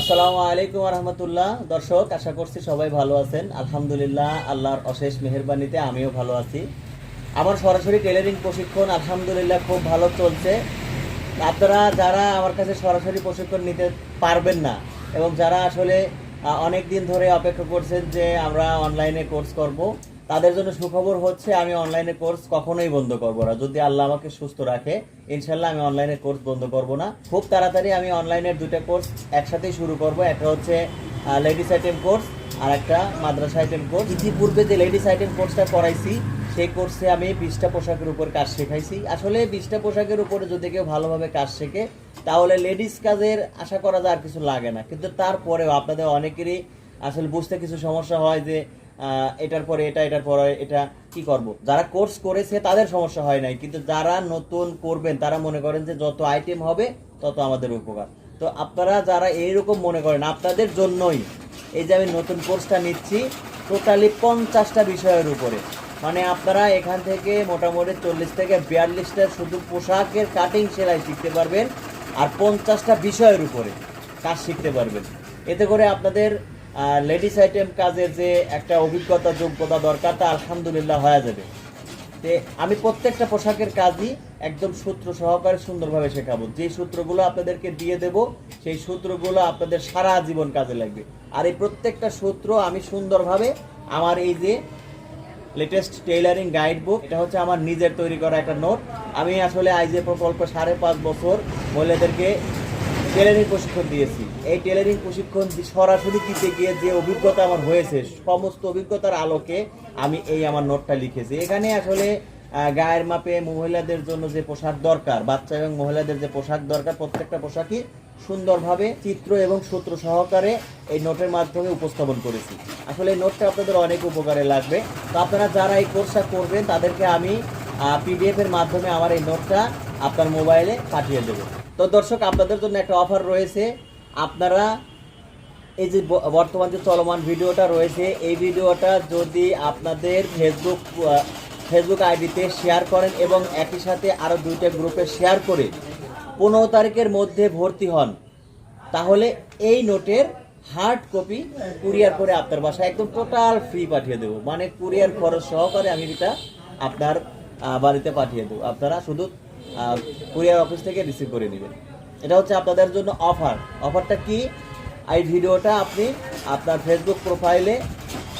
আসসালামু আলাইকুম রহমতুল্লাহ। দর্শক, আশা করছি সবাই ভালো আছেন। আলহামদুলিল্লাহ, আল্লাহর অশেষ মেহেরবানিতে আমিও ভালো আছি। আমার সরাসরি টেলারিং প্রশিক্ষণ আলহামদুলিল্লাহ খুব ভালো চলছে। আপনারা যারা আমার কাছে সরাসরি প্রশিক্ষণ নিতে পারবেন না এবং যারা আসলে অনেক দিন ধরে অপেক্ষা করছেন যে আমরা অনলাইনে কোর্স করব তাদের জন্য সুখবর হচ্ছে আমি অনলাইনে কোর্স কখনোই বন্ধ করব না। যদি আল্লাহ আমাকে সুস্থ রাখে ইনশাল্লাহ আমি অনলাইনে কোর্স বন্ধ করব না। খুব তাড়াতাড়ি আমি অনলাইনের দুটা কোর্স একসাথেই শুরু করব। একটা হচ্ছে লেডিস আইটেম কোর্স আর একটা মাদ্রাসা আইটেম কোর্স ইতিপূর্বে যে লেডিস আইটেম কোর্সটা করাইছি সেই কোর্সে আমি বিশটা পোশাকের উপর কাজ শেখাইছি। আসলে বিশটা পোশাকের উপরে যদি কেউ ভালোভাবে কাজ শেখে, তাহলে লেডিস কাজের আশা করা যায় আর কিছু লাগে না। কিন্তু তারপরেও আপনাদের অনেকেরই আসলে বুঝতে কিছু সমস্যা হয় যে এটার পরে এটা, এটার পরে এটা, কি করব? যারা কোর্স করেছে, তাদের সমস্যা হয় নাই। কিন্তু যারা নতুন করবেন, তারা মনে করেন যে যত আইটেম হবে, তত আমাদের উপকার। তো আপনারা যারা এইরকম মনে করেন, আপনাদের জন্যই এই যে আমি নতুন কোর্সটা নিচ্ছি টোটালি পঞ্চাশটা বিষয়ের উপরে। মানে আপনারা এখান থেকে মোটামুটি চল্লিশ থেকে বিয়াল্লিশটা শুধু পোশাকের কাটিং সেলাই শিখতে পারবেন, আর পঞ্চাশটা বিষয়ের উপরে কাজ শিখতে পারবেন। এতে করে আপনাদের লেডিস আইটেম কাজের যে একটা অভিজ্ঞতা, যোগ্যতা দরকার, তা আলহামদুলিল্লাহ হয়ে যাবে। তে আমি প্রত্যেকটা পোশাকের কাজই একদম সূত্র সহকারে সুন্দরভাবে শেখাবো। যে সূত্রগুলো আপনাদেরকে দিয়ে দেব, সেই সূত্রগুলো আপনাদের সারা জীবন কাজে লাগবে। আর এই প্রত্যেকটা সূত্র আমি সুন্দরভাবে আমার এই যে লেটেস্ট টেইলারিং গাইড বুক এটা হচ্ছে আমার নিজের তৈরি করা একটা নোট আমি আসলে আইজে প্রকল্প সাড়ে পাঁচ বছর মহিলাদেরকে টেলারিং প্রশিক্ষণ দিয়েছি। এই টেলারিং প্রশিক্ষণ সরাসরি দিতে গিয়ে যে অভিজ্ঞতা আমার হয়েছে, সমস্ত অভিজ্ঞতার আলোকে আমি এই আমার নোটটা লিখেছি। এখানে আসলে গায়ের মাপে মহিলাদের জন্য যে পোশাক দরকার, বাচ্চা এবং মহিলাদের যে পোশাক দরকার, প্রত্যেকটা পোশাকই সুন্দরভাবে চিত্র এবং সূত্র সহকারে এই নোটের মাধ্যমে উপস্থাপন করেছি। আসলে এই নোটটা আপনাদের অনেক উপকারে লাগবে। তো আপনারা যারা এই কোর্সটা করবেন, তাদেরকে আমি পিডিএফ এর মাধ্যমে আমার এই নোটটা আপনার মোবাইলে পাঠিয়ে দেবো। তো দর্শক, আপনাদের জন্য একটা অফার রয়েছে। আপনারা এই যে বর্তমান যে চলমান ভিডিওটা রয়েছে, এই ভিডিওটা যদি আপনাদের ফেসবুক ফেসবুক আইডিতে শেয়ার করেন এবং একই সাথে আরও দুইটা গ্রুপে শেয়ার করে পনেরো তারিখের মধ্যে ভর্তি হন, তাহলে এই নোটের হার্ড কপি কুরিয়ার করে আপনার বাসায় একদম টোটাল ফ্রি পাঠিয়ে দেবো। মানে কুরিয়ার খরচ সহকারে আমি এটা আপনার বাড়িতে পাঠিয়ে দেবো। আপনারা শুধু কুরিয়ার অফিস থেকে রিসিভ করে নেবেন। এটা হচ্ছে আপনাদের জন্য অফার অফারটা কি? এই ভিডিওটা আপনি আপনার ফেসবুক প্রোফাইলে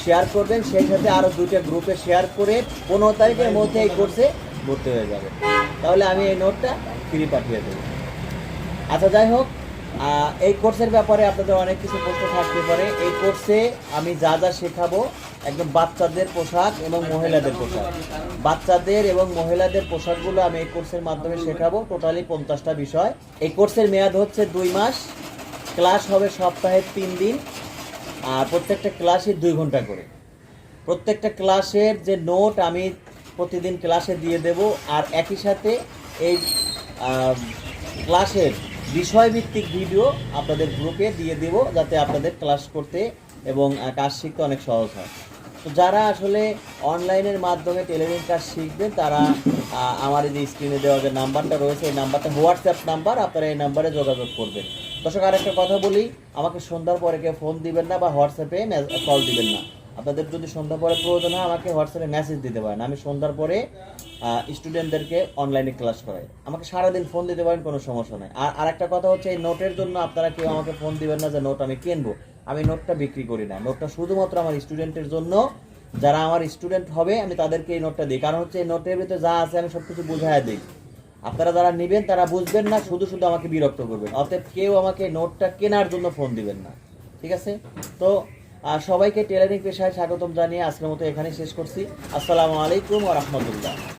শেয়ার করবেন, সেই সাথে আরও দুইটা গ্রুপে শেয়ার করে পনেরো তারিখের মধ্যে এই কোর্সে ভর্তি হয়ে যাবে। তাহলে আমি এই নোটটা ফ্রি পাঠিয়ে দেবো। আচ্ছা যাই হোক এই কোর্সের ব্যাপারে আপনাদের অনেক কিছু প্রশ্ন থাকতে পারে। এই কোর্সে আমি যা যা শেখাবো, একদম বাচ্চাদের পোশাক এবং মহিলাদের পোশাক। বাচ্চাদের এবং মহিলাদের পোশাকগুলো আমি এই কোর্সের মাধ্যমে শেখাবো, টোটালি পঞ্চাশটা বিষয়। এই কোর্সের মেয়াদ হচ্ছে দুই মাস, ক্লাস হবে সপ্তাহে তিন দিন, আর প্রত্যেকটা ক্লাসে দুই ঘণ্টা করে। প্রত্যেকটা ক্লাসের যে নোট আমি প্রতিদিন ক্লাসে দিয়ে দেব, আর একই সাথে এই ক্লাসের বিষয়ভিত্তিক ভিডিও আপনাদের গ্রুপে দিয়ে দেব যাতে আপনাদের ক্লাস করতে এবং কাজ শিখতে অনেক সহজ হয়। তো যারা আসলে অনলাইনের মাধ্যমে টেলিভিশন কাজ শিখবেন, তারা আমার এই যে স্ক্রিনে দেওয়া যে নাম্বারটা রয়েছে, এই নাম্বারটা হোয়াটসঅ্যাপ নাম্বার আপনারা এই নাম্বারে যোগাযোগ করবেন। দর্শক, আরেকটা কথা বলি, আমাকে সন্ধ্যার পরে কেউ ফোন দিবেন না বা হোয়াটসঅ্যাপে কল দিবেন না। আপনাদের যদি সন্ধ্যা পরে প্রয়োজন হয়, আমাকে হোয়াটসঅ্যাপে মেসেজ দিতে পারেন। আমি সন্ধ্যার পরে স্টুডেন্টদেরকে অনলাইনে ক্লাস করাই। আমাকে সারাদিন ফোন দিতে পারেন, কোনো সমস্যা নাই। আর আরেকটা কথা হচ্ছে, এই নোটের জন্য আপনারা কেউ আমাকে ফোন দিবেন না যে নোট আমি কিনবো। আমি নোটটা বিক্রি করি না। নোটটা শুধুমাত্র আমার স্টুডেন্টের জন্য। যারা আমার স্টুডেন্ট হবে, আমি তাদেরকে এই নোটটা দিই। কারণ হচ্ছে, এই নোটের ভিতরে যা আছে, আমি সব কিছু বুঝাইয়া দিই। আপনারা যারা নেবেন, তারা বুঝবেন না, শুধু শুধু আমাকে বিরক্ত করবেন। অতএব কেউ আমাকে নোটটা কেনার জন্য ফোন দিবেন না। ঠিক আছে? তো আহ, সবাইকে টেলারিং পেশায় স্বাগতম জানিয়ে আজকের মতো এখানে শেষ করছি। আসসালামু আলাইকুম রাহমাতুল্লাহ।